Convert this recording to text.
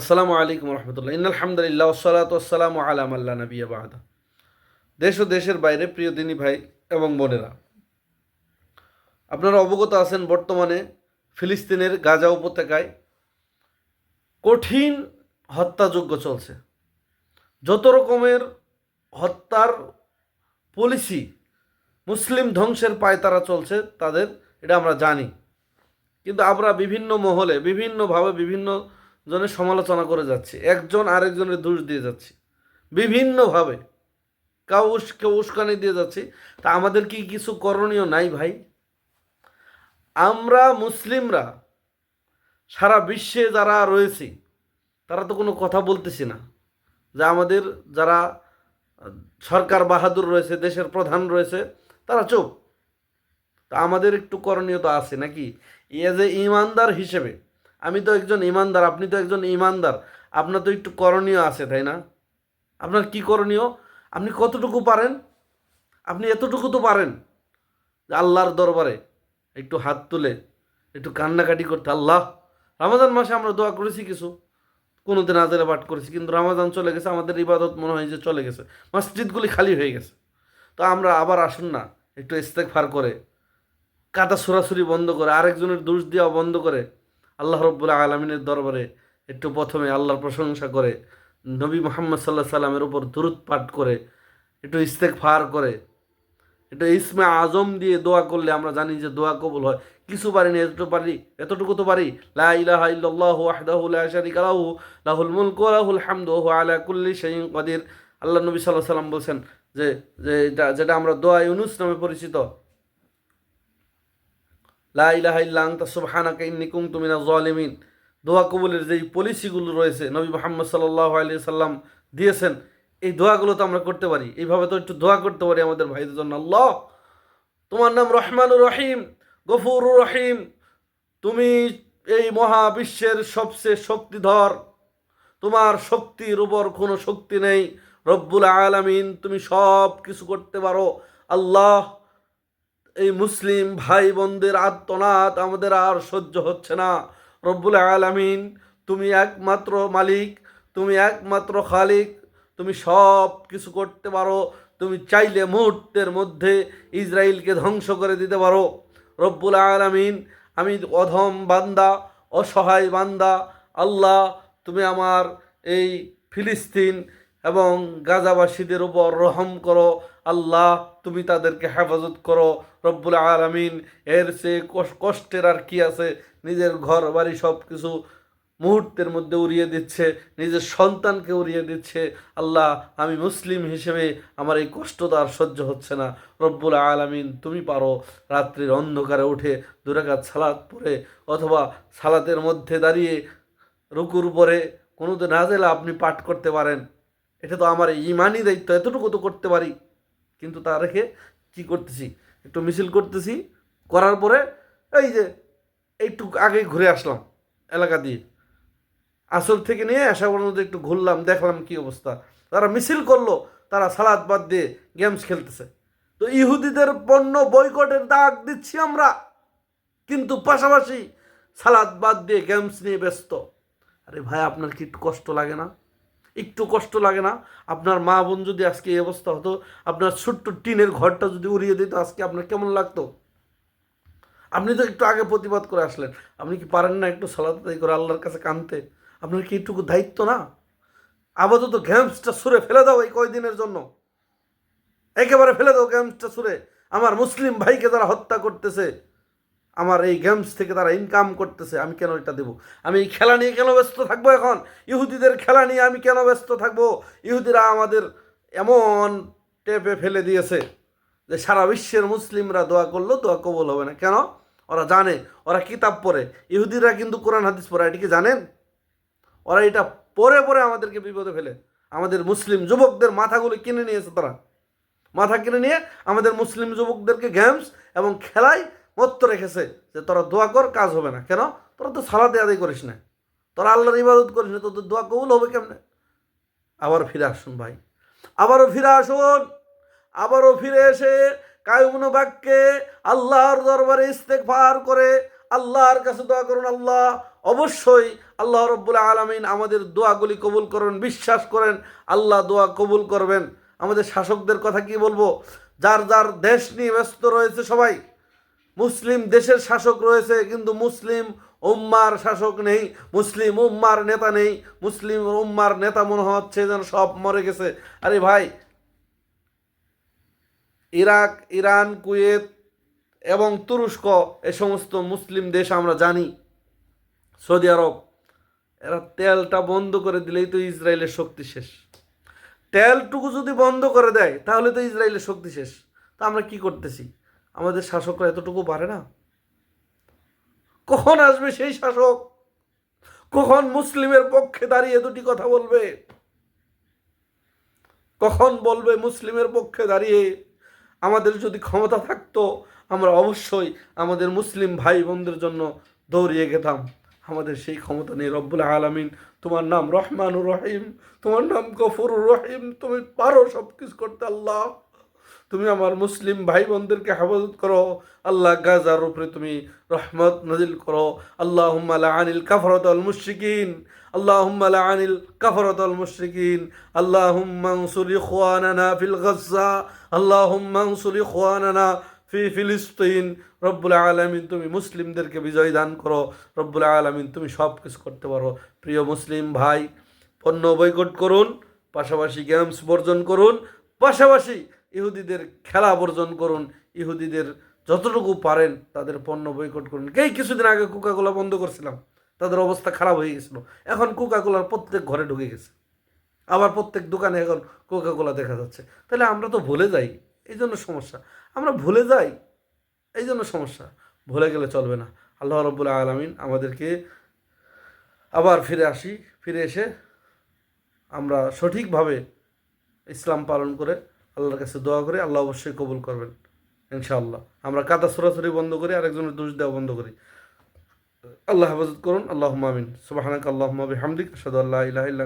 আসসালামু আলাইকুম রহমতুল্লাহ। ইন আলহামদুলিল্লাহ ওসালাত ওসালাম আলাম আল্লাহ নবী বাহাদা দেশ ও দেশের বাইরে প্রিয় দিনী ভাই এবং বোনেরা, আপনারা অবগত আছেন বর্তমানে ফিলিস্তিনের গাজা উপত্যকায় কঠিন হত্যাযজ্ঞ চলছে। যত রকমের হত্যার পলিসি মুসলিম ধ্বংসের পায়তারা চলছে, তাদের, এটা আমরা জানি। কিন্তু আমরা বিভিন্ন মহলে, বিভিন্নভাবে বিভিন্ন জনের সমালোচনা করে যাচ্ছে। একজন আরেকজনের দোষ দিয়ে যাচ্ছে। বিভিন্নভাবে। কাউ কেউ উস্কানি দিয়ে যাচ্ছে। তা আমাদের কি কিছু করণীয় নাই ভাই? আমরা মুসলিমরা সারা বিশ্বে যারা রয়েছি, তারা তো কোনো কথা বলতেছি না। যে আমাদের যারা সরকার বাহাদুর রয়েছে, দেশের প্রধান রয়েছে, তারা চুপ। তা আমাদের একটু করণীয় তো আছে নাকি? এ ইমানদার হিসেবে আমি তো একজন ইমানদার, আপনি তো একজন ইমানদার। আপনার তো একটু করণীয় আছে, তাই না? আপনার কি করণীয়? আপনি কতটুকু পারেন? আপনি এতটুকু তো পারেন। আল্লাহর দরবারে একটু হাত তুলে, একটু কান্নাকাটি করতে। আল্লাহ, রামাজান মাসে আমরা দোয়া করেছি কিছু। কোনো দিন আজের পাঠ করেছি, কিন্তু রামাজান চলে গেছে। আমাদের ইবাদত মনে হয় যে চলে গেছে। মসজিদগুলি খালি হয়ে গেছে। তো আমরা আবার আসুন না, একটু ইস্তেকফার করে। কাটা সরাসরি বন্ধ করে, আরেকজনের দোষ দেওয়া বন্ধ করে। আল্লাহ রব্বুল্লাহ আলমিনের দরবারে একটু প্রথমে আল্লাহর প্রশংসা করে, নবী মোহাম্মদ সাল্লাহ সাল্লামের উপর দূরত পাঠ করে, একটু ইস্তেক ফার করে, একটু ইসমে আজম দিয়ে দোয়া করলে আমরা জানি যে দোয়া কবুল হয়। কিছু পারি না, এতটুকু পারি, এতটুকু তো পারি। লা লাহুল মুলকু লাহুল হামদু, ওয়া কুল্লি শাইইন আল্লাহ নবী আলাইহি সাল্লাম বলছেন যে যে এটা, যেটা আমরা দোয়া ইউনুস নামে পরিচিত লা ইলাহা ইল্লা আনতা সুবহানাকা ইন্নী কুনতু মিনাজ জালিমিন। দোয়া কবুলের যেই পলিসিগুলো রয়েছে, নবী মোহাম্মদ সাল্লাল্লাহু আলাইহি সাল্লাম দিয়েছেন, এই দোয়াগুলো তো আমরা করতে পারি। এইভাবে তো একটু দোয়া করতে পারি আমাদের ভাইদের জন্য। আল্লাহ, তোমার নাম রহমানুর রহিম, গফুরুর রহিম। তুমি এই মহাবিশ্বের সবচেয়ে শক্তিধর। তোমার শক্তির উপর কোনো শক্তি নেই। রব্বুল আলামিন, তুমি সব কিছু করতে পারো। আল্লাহ এই মুসলিম ভাই বোনদের আত্মনাদ আমাদের আর সহ্য হচ্ছে না। রব্বুল আলামিন, তুমি একমাত্র মালিক, তুমি একমাত্র খালিক, তুমি সব কিছু করতে পারো, তুমি চাইলে মুহূর্তের মধ্যে ইসরায়েলকে ধ্বংস করে দিতে পারো। রব্বুল আলামিন, আমি অধম বান্দা, অসহায় বান্দা, আল্লাহ, তুমি আমার এই ফিলিস্তিন এবং গাজাবাসীদের উপর রহম করো। আল্লাহ, তুমি তাদেরকে হেফাজত করো। রব্বুল আলমিন, এর সে কষ্টের আর কি আছে? নিজের ঘর বাড়ি সব কিছু মুহূর্তের মধ্যে উড়িয়ে দিচ্ছে, নিজের সন্তানকে উড়িয়ে দিচ্ছে। আল্লাহ, আমি মুসলিম হিসেবে আমার এই কষ্ট তো আর সহ্য হচ্ছে না। রব্বুল আলামিন, তুমি পারো রাত্রির অন্ধকারে উঠে দুরাকাত সালাদ পরে অথবা সালাতের মধ্যে দাঁড়িয়ে রুকুর পরে কোনো নাজেলা আপনি পাঠ করতে পারেন। এটা তো আমার ইমানই দায়িত্ব, এতটুকু তো করতে পারি। কিন্তু তা রেখে কি করতেছি? একটু মিছিল করতেছি, করার পরে এই যে একটু আগে ঘুরে আসলাম এলাকা দিয়ে। আসল থেকে নিয়ে আসা পর্যন্ত একটু ঘুরলাম, দেখলাম কি অবস্থা। তারা মিছিল করল, তারা সালাদ বাদ দিয়ে গেমস খেলতেছে। তো ইহুদিদের পণ্য বয়কটের দাগ দিচ্ছি আমরা, কিন্তু পাশাপাশি সালাদ বাদ দিয়ে গেমস নিয়ে ব্যস্ত। আরে ভাই, আপনার কি কষ্ট লাগে না? একটু কষ্ট লাগে না। আপনার মা বোন যদি আজকে এই অবস্থা হতো, আপনার ছোট্ট টিনের ঘরটা যদি উড়িয়ে দিত, আজকে আপনার কেমন লাগতো? আপনি তো একটু আগে প্রতিবাদ করে আসলেন। আপনি কি পারেন না একটু আদায় করে আল্লাহর কাছে কানতে? আপনার কি একটুকু দায়িত্ব না? আপাতত গ্যামসটা সুরে ফেলে দাও এই কয়দিনের জন্য। একেবারে ফেলে দাও গ্যামসটা সুরে। আমার মুসলিম ভাইকে তারা হত্যা করতেছে আমার এই গেমস থেকে তারা ইনকাম করতেছে, আমি কেন এটা দেবো? আমি এই খেলা নিয়ে কেন ব্যস্ত থাকব এখন? ইহুদিদের খেলা নিয়ে আমি কেন ব্যস্ত থাকব? ইহুদিরা আমাদের এমন টেপে ফেলে দিয়েছে যে সারা বিশ্বের মুসলিমরা দোয়া করল, দোয়া কবল হবে না। কেন? ওরা জানে, ওরা কিতাব পড়ে। ইহুদিরা কিন্তু কোরআন, হাদিস পড়ে। এটি কি জানেন? ওরা এটা পরে পরে আমাদেরকে বিপদে ফেলে। আমাদের মুসলিম যুবকদের মাথাগুলো কিনে নিয়েছে তারা। মাথা কিনে নিয়ে আমাদের মুসলিম যুবকদেরকে গেমস এবং খেলায় মত্ত রেখেছে যে তোরা দোয়া কর, কাজ হবে না। কেন? তোরা তো সালাতে আদায় করিস না। তোরা আল্লাহর ইবাদত করিস না, তোদের দোয়া কবুল হবে কেমনে? আবার ফিরে আসুন ভাই। আবারও ফিরে আসুন। আবারও ফিরে এসে কায়ুমন বাক্যে আল্লাহর দরবারে ইস্তেক ইস্তেকফার করে আল্লাহর কাছে দোয়া করুন আল্লাহ। অবশ্যই আল্লাহ রব্বুল আলমিন আমাদের দোয়াগুলি কবুল করবেন বিশ্বাস করেন, আল্লাহ দোয়া কবুল করবেন। আমাদের শাসকদের কথা কি বলব? যার যার দেশ নিয়ে ব্যস্ত রয়েছে সবাই মুসলিম দেশের শাসক রয়েছে, কিন্তু মুসলিম উম্মার শাসক নেই, মুসলিম উম্মার নেতা নেই, মুসলিম উম্মার নেতা মনে হচ্ছে যেন সব মরে গেছে। আরে ভাই, ইরাক, ইরান, কুয়েত এবং তুরস্ক, এ সমস্ত মুসলিম দেশ আমরা জানি। সৌদি আরব, এরা তেলটা বন্ধ করে দিলেই তো ইসরায়েলের শক্তি শেষ। তেলটুকু যদি বন্ধ করে দেয়, তাহলে তো ইসরায়েলের শক্তি শেষ। তা আমরা কি করতেছি? আমাদের শাসকরা এতটুকু পারে না? কখন আসবে সেই শাসক? কখন মুসলিমের পক্ষে দাঁড়িয়ে দুটি কথা বলবে? কখন বলবে মুসলিমের পক্ষে দাঁড়িয়ে আমাদের যদি ক্ষমতা থাকতো, আমরা অবশ্যই আমাদের মুসলিম ভাই বোনদের জন্য দৌড়িয়ে গেতাম আমাদের সেই ক্ষমতা নেই। রব্বুল আলমিন, তোমার নাম রহমানুর রহিম, তোমার নাম গফুরুর রহিম, তুমি পারো সব কিছু করতে আল্লাহ। তুমি আমার মুসলিম ভাই বোনদেরকে হেফাজত করো। আল্লাহ গাজার উপরে তুমি রহমত নাজিল করো। আল্লাহ আনিল কাফরত আল মুশরিকিন। আল্লাহ আনিল কাফরত আল মুশরিকিন। আল্লাহ মানসুর ইখওয়ানানা ফিল গাজ্জা। আল্লাহ মানসুর ইখওয়ানানা ফি ফিলিস্তিন। রব্বুল আলমিন তুমি মুসলিমদেরকে বিজয় দান করো। রব্বুল আলমিন তুমি সব কিছু করতে পারো। প্রিয় মুসলিম ভাই, পণ্য বৈকট করুন, পাশাপাশি গেমস বর্জন করুন, পাশাপাশি ইহুদিদের খেলা বর্জন করুন, ইহুদিদের যতটুকু পারেন তাদের পণ্য বৈকট করুন। এই কিছুদিন আগে কোকাকোলা বন্ধ করছিলাম, তাদের অবস্থা খারাপ হয়ে গেছিল। এখন কোকাকোলার প্রত্যেক ঘরে ঢুকে গেছে। আবার প্রত্যেক দোকানে এখন কোকাকোলা দেখা যাচ্ছে। তাহলে আমরা তো ভুলে যাই, এই জন্য সমস্যা। আমরা ভুলে যাই, এই জন্য সমস্যা। ভুলে গেলে চলবে না। আল্লাহ রব্বুল আলমিন আমাদেরকে আবার ফিরে আসি, ফিরে এসে আমরা সঠিকভাবে ইসলাম পালন করে আল্লাহর কাছে দোয়া করি, আল্লাহ অবশ্যই কবুল করবেন, ইনশাআল্লাহ। আমরা কাদা সরাসরি বন্ধ করি, আরেকজনের দোষ দেওয়া বন্ধ করি। আল্লাহ হেফাজত করুন আল্লাহ মামিন সুবাহানাক আল্লাহ হামদিক সাদু আল্লাহ ইলাহ ইল্লাহ